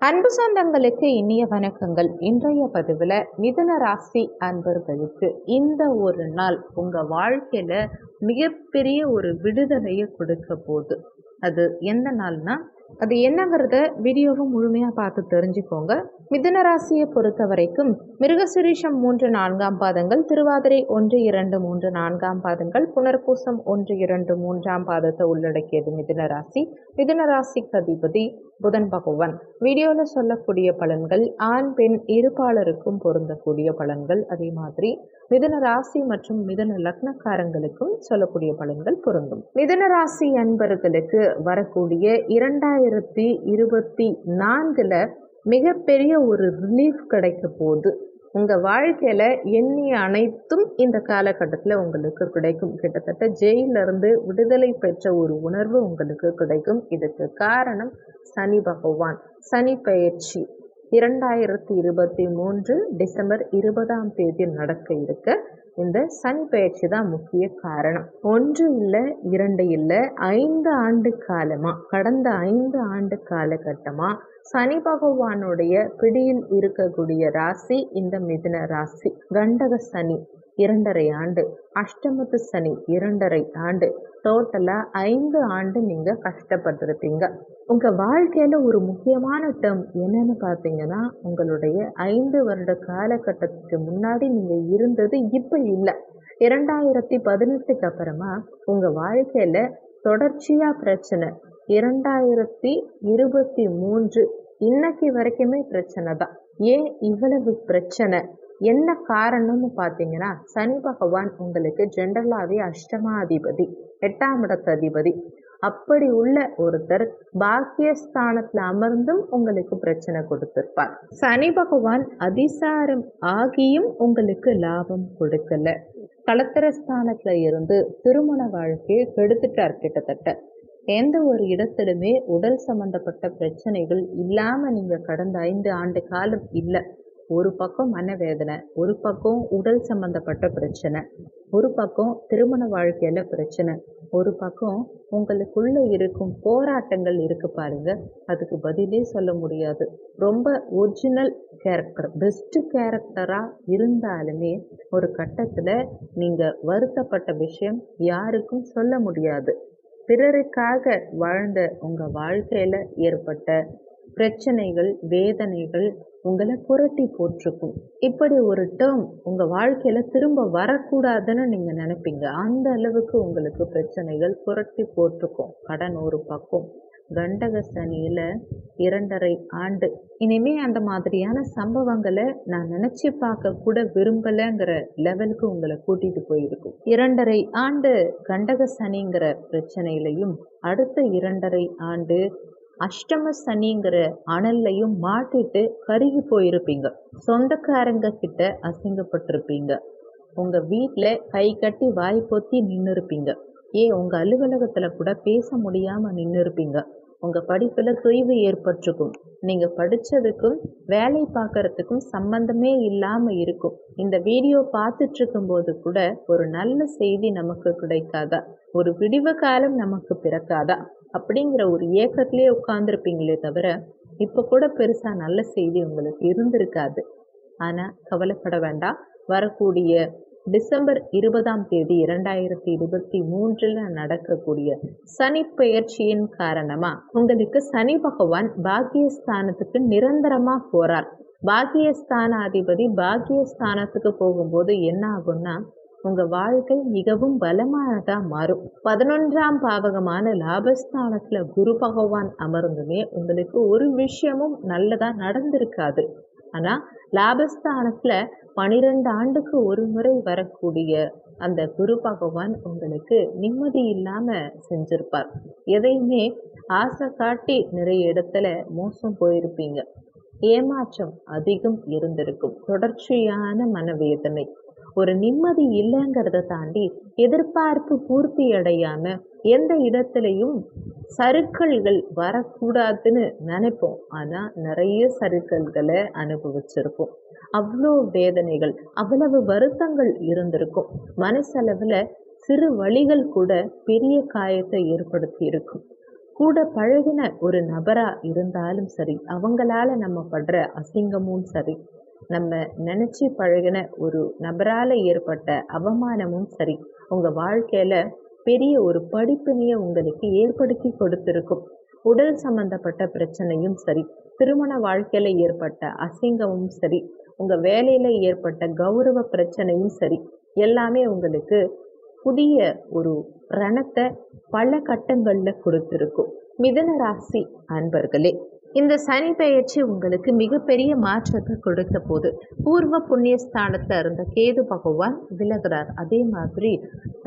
அன்பு சொந்தங்களுக்கு இனிய வணக்கங்கள். இன்றைய பதிவில் மிதன ராசி அன்பர்களுக்கு இந்த ஒரு நாள் உங்கள் வாழ்க்கையில் மிகப்பெரிய ஒரு விடுதலையை கொடுக்க போகுது. அது எந்த நாள்னா அது என்னங்கிறத வீடியோவை முழுமையாக பார்த்து தெரிஞ்சுக்கோங்க. மிதுன ராசியை பொறுத்த வரைக்கும் மிருகசுரீஷம் மூன்று நான்காம் பாதங்கள் திருவாதிரை ஒன்று இரண்டு மூன்று நான்காம் பாதங்கள் புனர்பூசம் ஒன்று இரண்டு மூன்றாம் பாதத்தை உள்ளடக்கியது மிதுன ராசி. மிதுன ராசிக்கு அதிபதி புதன் பகவான். வீடியோவில் சொல்லக்கூடிய பலன்கள் ஆண் பெண் இருப்பாளருக்கும் பொருந்தக்கூடிய பலன்கள். அதே மாதிரி மிதன ராசி மற்றும் மிதன லக்னக்காரங்களுக்கும் சொல்லக்கூடிய பலன்கள் பொருந்தும். மிதன ராசி அன்பர்களுக்கு வரக்கூடிய இரண்டாயிரத்தி இருபத்தி நான்குல மிகப்பெரிய ஒரு ரிலீஃப் கிடைக்க போகுது. உங்கள் வாழ்க்கையில் எண்ணிய அனைத்தும் இந்த காலகட்டத்தில் உங்களுக்கு கிடைக்கும். கிட்டத்தட்ட ஜெயிலிருந்து விடுதலை பெற்ற ஒரு உணர்வு உங்களுக்கு கிடைக்கும். இதுக்கு காரணம் சனி பகவான். சனி பயிற்சி. இரண்டாயிரத்தி இருபத்தி மூன்று டிசம்பர் இருபதாம் தேதி நடக்க இருக்க இந்த சனி பயிற்சி தான் முக்கிய காரணம். ஒன்று இல்லை இரண்டு இல்லை ஐந்து ஆண்டு காலமாக கடந்த ஐந்து ஆண்டு காலகட்டமாக சனி பகவானுடைய பிடியில் இருக்கக்கூடிய ராசி இந்த மிதுன ராசி கண்டக சனி. இரண்டரை ஆண்டு. அஷ்டமத்து சனி இரண்டரை ஆண்டு. டோட்டலாக ஐந்து ஆண்டு நீங்கள் கஷ்டப்பட்டிருப்பீங்க. உங்கள் வாழ்க்கையில் ஒரு முக்கியமான டேர்ம் என்னன்னு பார்த்தீங்கன்னா உங்களுடைய ஐந்து வருட காலகட்டத்துக்கு முன்னாடி நீங்கள் இருந்தது இப்போ இல்லை. இரண்டாயிரத்தி பதினெட்டுக்கு அப்புறமா உங்கள் வாழ்க்கையில் தொடர்ச்சியாக பிரச்சனை. இரண்டாயிரத்தி இருபத்தி மூன்று இன்னைக்கு வரைக்குமே பிரச்சனை தான். ஏன் இவ்வளவு பிரச்சனை? என்ன காரணம்னு பார்த்தீங்கன்னா சனி பகவான் உங்களுக்கு ஜென்ரலாகவே அஷ்டமாதிபதி எட்டாம் இடத்து அதிபதி அப்படி உள்ள ஒருத்தர் பாக்கியஸ்தானத்தில் அமர்ந்தும் உங்களுக்கு பிரச்சனை கொடுத்திருப்பார். சனி பகவான் அதிசாரம் ஆகியும் உங்களுக்கு லாபம் கொடுக்கல. கலத்திரஸ்தானத்துல இருந்து திருமண வாழ்க்கையை கெடுத்துட்டார் கிட்டத்தட்ட. எந்த ஒரு இடத்திலுமே உடல் சம்பந்தப்பட்ட பிரச்சனைகள் இல்லாமல் நீங்கள் கடந்த ஐந்து ஆண்டு காலம் இல்லை. ஒரு பக்கம் மனவேதனை ஒரு பக்கம் உடல் சம்பந்தப்பட்ட பிரச்சனை ஒரு பக்கம் திருமண வாழ்க்கையில் பிரச்சனை ஒரு பக்கம் உங்களுக்குள்ள இருக்கும் போராட்டங்கள் இருக்கு பாருங்க. அதுக்கு பதிலே சொல்ல முடியாது. ரொம்ப ஒரிஜினல் கேரக்டர் பெஸ்ட் கேரக்டராக இருந்தாலுமே ஒரு கட்டத்தில் நீங்கள் வருத்தப்பட்ட விஷயம் யாருக்கும் சொல்ல முடியாது. பிறருக்காக வாழ்ந்த உங்கள் வாழ்க்கையில் ஏற்பட்ட பிரச்சனைகள் வேதனைகள் உங்களை புரட்டி போட்டிருக்கும். இப்படி ஒரு டேர்ம் உங்கள் வாழ்க்கையில் திரும்ப வரக்கூடாதுன்னு நீங்கள் நினைப்பீங்க. அந்த அளவுக்கு உங்களுக்கு பிரச்சனைகள் புரட்டி போட்டிருக்கும். கடன் ஒரு பக்கம். கண்டக சனியில் இரண்டரை ஆண்டு. இனிமே அந்த மாதிரியான சம்பவங்களை நான் நினச்சி பார்க்க கூட விரும்பலைங்கிற லெவலுக்கு உங்களை கூட்டிகிட்டு போயிருக்கும். இரண்டரை ஆண்டு கண்டக சனிங்கிற பிரச்சனையிலையும் அடுத்த இரண்டரை ஆண்டு அஷ்டம சனிங்கிற அனல்லையும் மாட்டிட்டு கருகி போயிருப்பீங்க. சொந்தக்காரங்க கிட்ட அசிங்கப்பட்டிருப்பீங்க. உங்கள் வீட்டில் கை கட்டி வாய் பொத்தி நின்று இருப்பீங்க ஏ உங்கள் அலுவலகத்தில் கூட பேச முடியாமல் நின்று இருப்பீங்க உங்கள் படிப்பில் தொய்வு ஏற்பட்டிருக்கும். நீங்கள் படித்ததுக்கும் வேலை பார்க்கறதுக்கும் சம்பந்தமே இல்லாமல் இருக்கும். இந்த வீடியோ பார்த்துட்ருக்கும் போது கூட ஒரு நல்ல செய்தி நமக்கு கிடைக்காதா? ஒரு விடிவு காலம் நமக்கு பிறக்காதா? அப்படிங்கிற ஒரு ஏக்கத்திலே உட்காந்துருப்பீங்களே தவிர இப்போ கூட பெருசாக நல்ல செய்தி உங்களுக்கு இருந்திருக்காது. ஆனால் கவலைப்பட வேண்டாம். வரக்கூடிய டிசம்பர் இருபதாம் தேதி இரண்டாயிரத்தி இருபத்தி மூன்றில் நடக்கக்கூடிய சனி பெயர்ச்சியின் காரணமாக உங்களுக்கு சனி பகவான் பாக்கியஸ்தானத்துக்கு நிரந்தரமாக போகிறார் பாக்கியஸ்தானாதிபதி பாக்கியஸ்தானத்துக்கு போகும்போது என்ன ஆகும்னா உங்கள் வாழ்க்கை மிகவும் பலமானதாக மாறும். பதினொன்றாம் பாவகமான லாபஸ்தானத்தில் குரு பகவான் அமர்ந்துமே உங்களுக்கு ஒரு விஷயமும் நல்லதாக நடந்திருக்காது. ஆனால் லாபஸ்தானத்தில் பனிரெண்டு ஆண்டுக்கு ஒரு முறை வரக்கூடிய அந்த குரு பகவான் உங்களுக்கு நிம்மதி இல்லாமல் செஞ்சிருப்பார். எதையுமே ஆசை காட்டி நிறைய இடத்துல மோசம் போயிருப்பீங்க. ஏமாற்றம் அதிகம் இருந்திருக்கும். தொடர்ச்சியான மனவேதனை. ஒரு நிம்மதி இல்லைங்கிறத தாண்டி எதிர்பார்ப்பு பூர்த்தி அடையாம எந்த இடத்துலையும் சருக்கல்கள் வரக்கூடாதுன்னு நினைப்போம். ஆனால் நிறைய சருக்கல்களை அனுபவிச்சிருப்போம். அவ்வளோ வேதனைகள் அவ்வளவு வருத்தங்கள் இருந்திருக்கும். மனசளவில் சிறு வழிகள் கூட பெரிய காயத்தை ஏற்படுத்தி இருக்கும். கூட பழகின ஒரு நபராக இருந்தாலும் சரி அவங்களால நம்ம படுற அசிங்கமும் சரி நம்ம நினைச்சு பழகின ஒரு நபரால ஏற்பட்ட அவமானமும் சரி உங்க வாழ்க்கையில பெரிய ஒரு படிப்பினையை உங்களுக்கு ஏற்படுத்தி கொடுத்திருக்கும். உடல் சம்பந்தப்பட்ட பிரச்சனையும் சரி திருமண வாழ்க்கையில ஏற்பட்ட அசிங்கமும் சரி உங்க வேலையில ஏற்பட்ட கௌரவ பிரச்சனையும் சரி எல்லாமே உங்களுக்கு புதிய ஒரு ரணத்தை பல கட்டங்கள்ல கொடுத்திருக்கும். மிதன ராசி அன்பர்களே இந்த சனி பெயர்ச்சி உங்களுக்கு மிகப்பெரிய மாற்றத்தை கொடுத்த போது பூர்வ புண்ணிய ஸ்தானத்துல இருந்த கேது பகவான் விலகிறார். அதே மாதிரி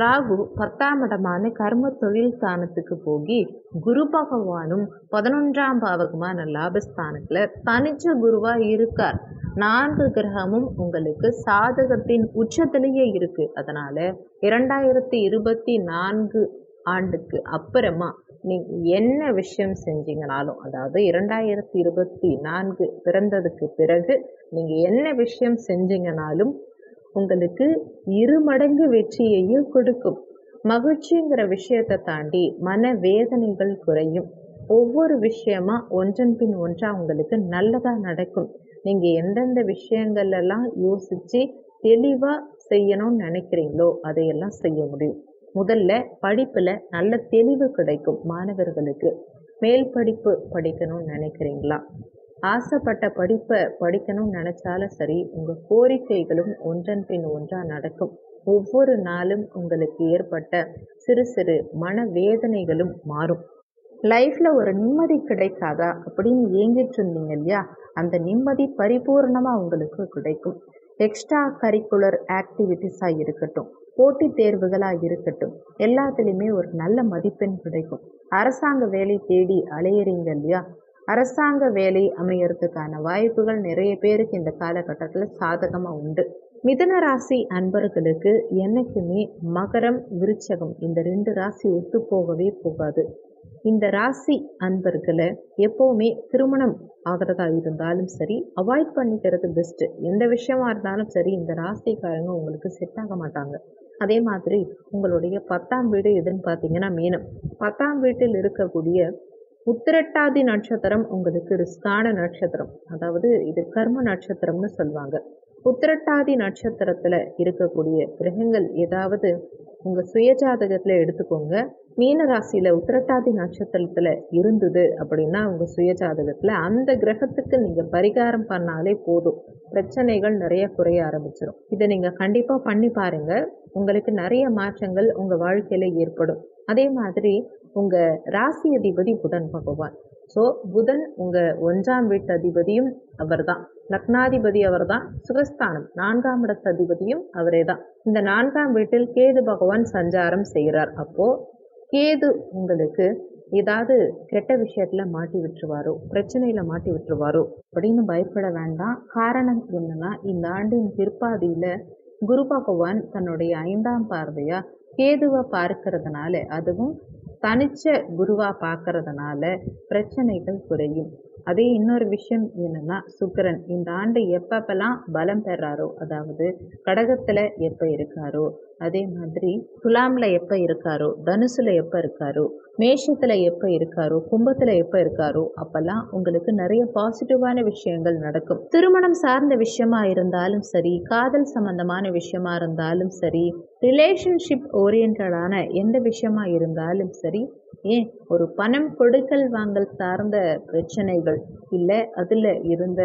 ராகு பத்தாம் இடமான கர்ம தொழில் ஸ்தானத்துக்கு போகி குரு பகவானும் பதினொன்றாம் பாவகமான லாபஸ்தானத்தில் தனிச்ச குருவா இருக்கார். நான்கு கிரகமும் உங்களுக்கு சாதகத்தின் உச்சத்திலேயே இருக்கு. அதனால இரண்டாயிரத்தி இருபத்தி நான்கு ஆண்டுக்கு அப்புறமா நீங்கள் என்ன விஷயம் செஞ்சீங்கனாலும் அதாவது இரண்டாயிரத்தி இருபத்தி நான்கு பிறந்ததுக்கு பிறகு நீங்கள் என்ன விஷயம் செஞ்சீங்கனாலும் உங்களுக்கு இரு மடங்கு வெற்றியையும் கொடுக்கும். மகிழ்ச்சிங்கிற விஷயத்தை தாண்டி மன வேதனைகள் குறையும். ஒவ்வொரு விஷயமா ஒன்றன் பின் ஒன்றா உங்களுக்கு நல்லதா நடக்கும். நீங்க எந்தெந்த விஷயங்கள் எல்லாம் யோசிச்சு தெளிவா செய்யணும்னு நினைக்கிறீங்களோ அதையெல்லாம் செய்ய முடியும். முதல்ல படிப்பில் நல்ல தெளிவு கிடைக்கும் மாணவர்களுக்கு. மேல் படிப்பு படிக்கணும்னு நினைக்கிறீங்களா? ஆசைப்பட்ட படிப்பை படிக்கணும்னு நினச்சாலும் சரி உங்கள் கோரிக்கைகளும் ஒன்றன் பின் ஒன்றாக நடக்கும். ஒவ்வொரு நாளும் உங்களுக்கு ஏற்பட்ட சிறு சிறு மன வேதனைகளும் மாறும். லைஃப்பில் ஒரு நிம்மதி கிடைக்காதா அப்படின்னு ஏங்கிட்டு இருந்தீங்க இல்லையா? அந்த நிம்மதி பரிபூர்ணமாக உங்களுக்கு கிடைக்கும். எக்ஸ்ட்ரா கரிக்குலர் ஆக்டிவிட்டீஸாக இருக்கட்டும். போட்டித் தேர்வுகளாக இருக்கட்டும். எல்லாத்துலேயுமே ஒரு நல்ல மதிப்பெண் கிடைக்கும். அரசாங்க வேலை தேடி அலையிறீங்க இல்லையா? அரசாங்க வேலை அமையறதுக்கான வாய்ப்புகள் நிறைய பேருக்கு இந்த காலகட்டத்தில் சாதகமாக உண்டு. மிதன ராசி அன்பர்களுக்கு என்னைக்குமே மகரம் விருச்சகம் இந்த ரெண்டு ராசி ஒத்து போகவே போகாது. இந்த ராசி அன்பர்களை எப்போவுமே திருமணம் ஆகிறதா இருந்தாலும் சரி அவாய்ட் பண்ணிக்கிறது பெஸ்ட்டு எந்த விஷயமா இருந்தாலும் சரி இந்த ராசிக்காரங்க உங்களுக்கு செட் ஆக மாட்டாங்க. அதே மாதிரி உங்களுடைய பத்தாம் வீடு எதுன்னு பார்த்தீங்கன்னா மீனம். பத்தாம் வீட்டில் இருக்கக்கூடிய உத்திரட்டாதி நட்சத்திரம் உங்களுக்கு ரிஸ்கான நட்சத்திரம். அதாவது இது கர்ம நட்சத்திரம்னு சொல்லுவாங்க. உத்திரட்டாதி நட்சத்திரத்தில் இருக்கக்கூடிய கிரகங்கள் ஏதாவது உங்கள் சுயஜாதகத்தில் எடுத்துக்கோங்க. மீன ராசியில் உத்திரட்டாதி நட்சத்திரத்தில் இருந்தது அப்படின்னா உங்கள் சுயஜாதகத்தில் அந்த கிரகத்துக்கு நீங்கள் பரிகாரம் பண்ணாலே போதும். பிரச்சனைகள் நிறைய குறைய ஆரம்பிச்சிடும் இதை நீங்கள் கண்டிப்பாக பண்ணி பாருங்கள் உங்களுக்கு நிறைய மாற்றங்கள் உங்கள் வாழ்க்கையில் ஏற்படும். அதே மாதிரி உங்கள் ராசி அதிபதி புதன் பகவான். ஸோ புதன் உங்கள் ஒன்றாம் வீட்டு அதிபதியும் அவர் தான் லக்னாதிபதி அவர் தான் சுகஸ்தானம் நான்காம் இடத்து அதிபதியும் அவரே தான் இந்த நான்காம் வீட்டில் கேது பகவான் சஞ்சாரம் செய்கிறார். அப்போது கேது உங்களுக்கு ஏதாவது கெட்ட விஷயத்தில் மாட்டி விட்டுருவாரோ பிரச்சனையில் மாட்டி விட்டுருவாரோ அப்படின்னு பயப்பட வேண்டாம். காரணம் என்னன்னா இந்த ஆண்டின் பிற்பாதியில் குரு பகவான் தன்னுடைய ஐந்தாம் பார்வையாக கேதுவை பார்க்கறதுனால அதுவும் தனிச்ச குருவா பார்க்கறதுனால பிரச்சனைகள் குறையும். அதே இன்னொரு விஷயம் என்னன்னா சுக்கரன் இந்த ஆண்டு எப்பப்பெல்லாம் பலம் பெறாரோ அதாவது கடகத்தில் எப்போ இருக்காரோ அதே மாதிரி துலாமில் எப்போ இருக்காரோ தனுசில் எப்போ இருக்காரோ மேஷத்தில் எப்போ இருக்காரோ கும்பத்தில் எப்போ இருக்காரோ அப்போல்லாம் உங்களுக்கு நிறைய பாசிட்டிவான விஷயங்கள் நடக்கும். திருமணம் சார்ந்த விஷயமா இருந்தாலும் சரி காதல் சம்பந்தமான விஷயமா இருந்தாலும் சரி ரிலேஷன்ஷிப் ஓரியன்டான எந்த விஷயமா இருந்தாலும் சரி ஏன் ஒரு பணம் கொடுக்கல் வாங்கல் சார்ந்த பிரச்சனைகள் இல்லை அதில் இருந்த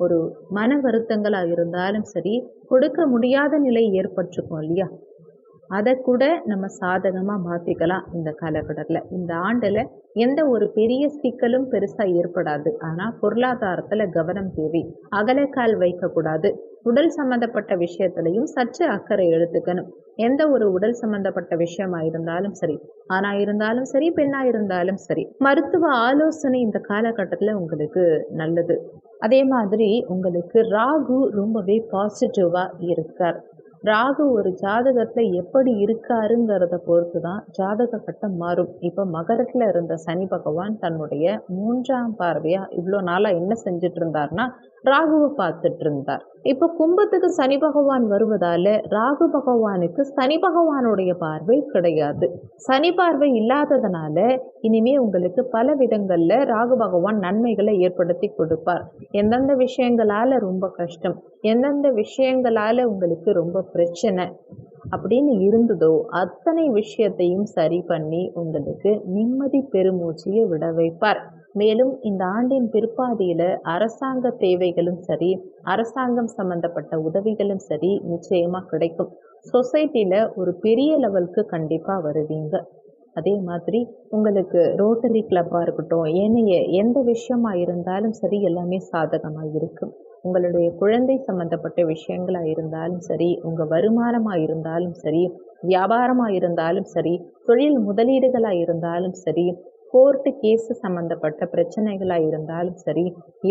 ஒரு மன வருத்தங்களாக இருந்தாலும் சரி கொடுக்க முடியாத நிலை ஏற்பட்டிருக்கும் இல்லையா? அதை கூட நம்ம சாதகமாக மாற்றிக்கலாம் இந்த காலகட்டத்தில். இந்த ஆண்டில் எந்த ஒரு பெரிய சிக்கலும் பெருசாக ஏற்படாது. ஆனால் பொருளாதாரத்தில் கவனம் தேவை. அகலக்கால் வைக்கக்கூடாது. உடல் சம்மந்தப்பட்ட விஷயத்துலையும் சற்று அக்கறை எடுத்துக்கணும். எந்த ஒரு உடல் சம்பந்தப்பட்ட விஷயமா இருந்தாலும் சரி ஆணா இருந்தாலும் சரி பெண்ணா இருந்தாலும் சரி மருத்துவ ஆலோசனை இந்த காலகட்டத்தில் உங்களுக்கு நல்லது. அதே மாதிரி உங்களுக்கு ராகு ரொம்பவே பாசிட்டிவாக இருக்கார். ராகு ஒரு ஜாதகத்தில் எப்படி இருக்காருங்கிறத பொறுத்து தான் ஜாதக கட்டம் மாறும். இப்போ மகரத்தில் இருந்த சனி பகவான் தன்னுடைய மூன்றாம் பார்வையாக இவ்வளோ நாளாக என்ன செஞ்சுட்டு இருந்தார்னா ராகுவை பார்த்துட்டு இருந்தார் இப்போ கும்பத்துக்கு சனி பகவான் வருவதால ராகு பகவானுக்கு சனி பகவானுடைய பார்வை கிடையாது. சனி பார்வை இல்லாததுனால இனிமே உங்களுக்கு பல விதங்கள்ல ராகு பகவான் நன்மைகளை ஏற்படுத்தி கொடுப்பார். எந்தெந்த விஷயங்களால ரொம்ப கஷ்டம் எந்தெந்த விஷயங்களால உங்களுக்கு ரொம்ப பிரச்சனை அப்படின்னு இருந்ததோ அத்தனை விஷயத்தையும் சரி பண்ணி உங்களுக்கு நிம்மதி பெருமூச்சியை விட வைப்பார். மேலும் இந்த ஆண்டின் பிற்பாதியில அரசாங்க தேவைகளும் சரி அரசாங்கம் சம்பந்தப்பட்ட உதவிகளும் சரி நிச்சயமா கிடைக்கும். சொசைட்டில ஒரு பெரிய லெவலுக்கு கண்டிப்பா வருவீங்க. அதே மாதிரி உங்களுக்கு ரோட்டரி கிளப்பாக இருக்கட்டும் ஏனைய எந்த விஷயமா இருந்தாலும் சரி எல்லாமே சாதகமாக இருக்கும். உங்களுடைய குழந்தை சம்பந்தப்பட்ட விஷயங்களாக இருந்தாலும் சரி உங்கள் வருமானமாக இருந்தாலும் சரி வியாபாரமாக இருந்தாலும் சரி தொழில் முதலீடுகளாக இருந்தாலும் சரி கோர்ட்டு கேஸு சம்மந்தப்பட்ட பிரச்சனைகளாக இருந்தாலும் சரி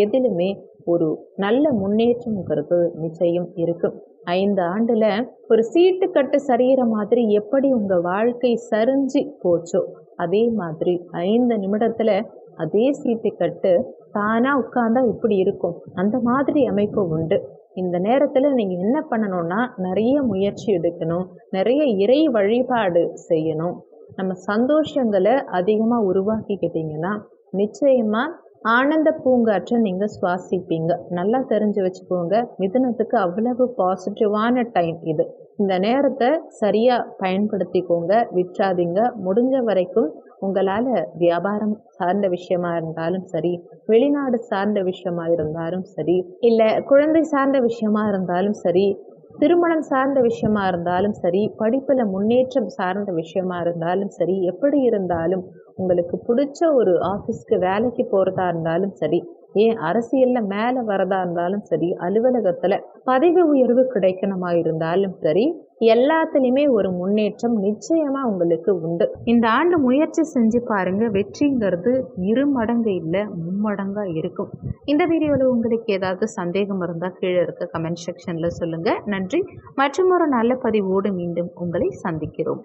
எதிலுமே ஒரு நல்ல முன்னேற்றம்ங்கிறது நிச்சயம் இருக்கும். ஐந்து ஆண்டில் ஒரு சீட்டு கட்டு சரிகிற மாதிரி எப்படி உங்கள் வாழ்க்கை சரிஞ்சு போச்சோ அதே மாதிரி ஐந்து நிமிடத்தில் அதே சீட்டு கட்டு தானாக உட்கார்ந்தா இப்படி இருக்கும். அந்த மாதிரி அமைப்பு உண்டு. இந்த நேரத்தில் நீங்கள் என்ன பண்ணணும்னா நிறைய முயற்சி எடுக்கணும். நிறைய இறை வழிபாடு செய்யணும். நம்ம சந்தோஷங்களை அதிகமாக உருவாக்கிக்கிட்டிங்கன்னா நிச்சயமாக ஆனந்த பூங்காற்றை நீங்கள் சுவாசிப்பீங்க. நல்லா தெரிஞ்சு வச்சுக்கோங்க. மிதுனத்துக்கு அவ்வளவு பாசிட்டிவான டைம் இது. இந்த நேரத்தை சரியாக பயன்படுத்திக்கோங்க. விற்றாதீங்க. முடிஞ்ச வரைக்கும் உங்களால் வியாபாரம் சார்ந்த விஷயமா இருந்தாலும் சரி வெளிநாடு சார்ந்த விஷயமா இருந்தாலும் சரி இல்லை குழந்தை சார்ந்த விஷயமா இருந்தாலும் சரி திருமணம் சார்ந்த விஷயமா இருந்தாலும் சரி படிப்பில் முன்னேற்றம் சார்ந்த விஷயமா இருந்தாலும் சரி எப்படி இருந்தாலும் உங்களுக்கு பிடிச்ச ஒரு ஆஃபீஸ்க்கு வேலைக்கு போகிறதா இருந்தாலும் சரி ஏன் அரசியலில் மேலே வரதா இருந்தாலும் சரி அலுவலகத்தில் பதவி உயர்வு கிடைக்கணுமா இருந்தாலும் சரி எல்லாத்துலேயுமே ஒரு முன்னேற்றம் நிச்சயமாக உங்களுக்கு உண்டு. இந்த ஆண்டு முயற்சி செஞ்சு பாருங்க வெற்றிங்கிறது இரு மடங்கு இல்லை மும்மடங்காக இருக்கும். இந்த வீடியோவில் உங்களுக்கு ஏதாவது சந்தேகம் இருந்தால் கீழே இருக்க கமெண்ட் செக்ஷனில் சொல்லுங்கள் நன்றி. மற்றும் ஒரு நல்ல பதிவோடு மீண்டும் உங்களை சந்திக்கிறோம்.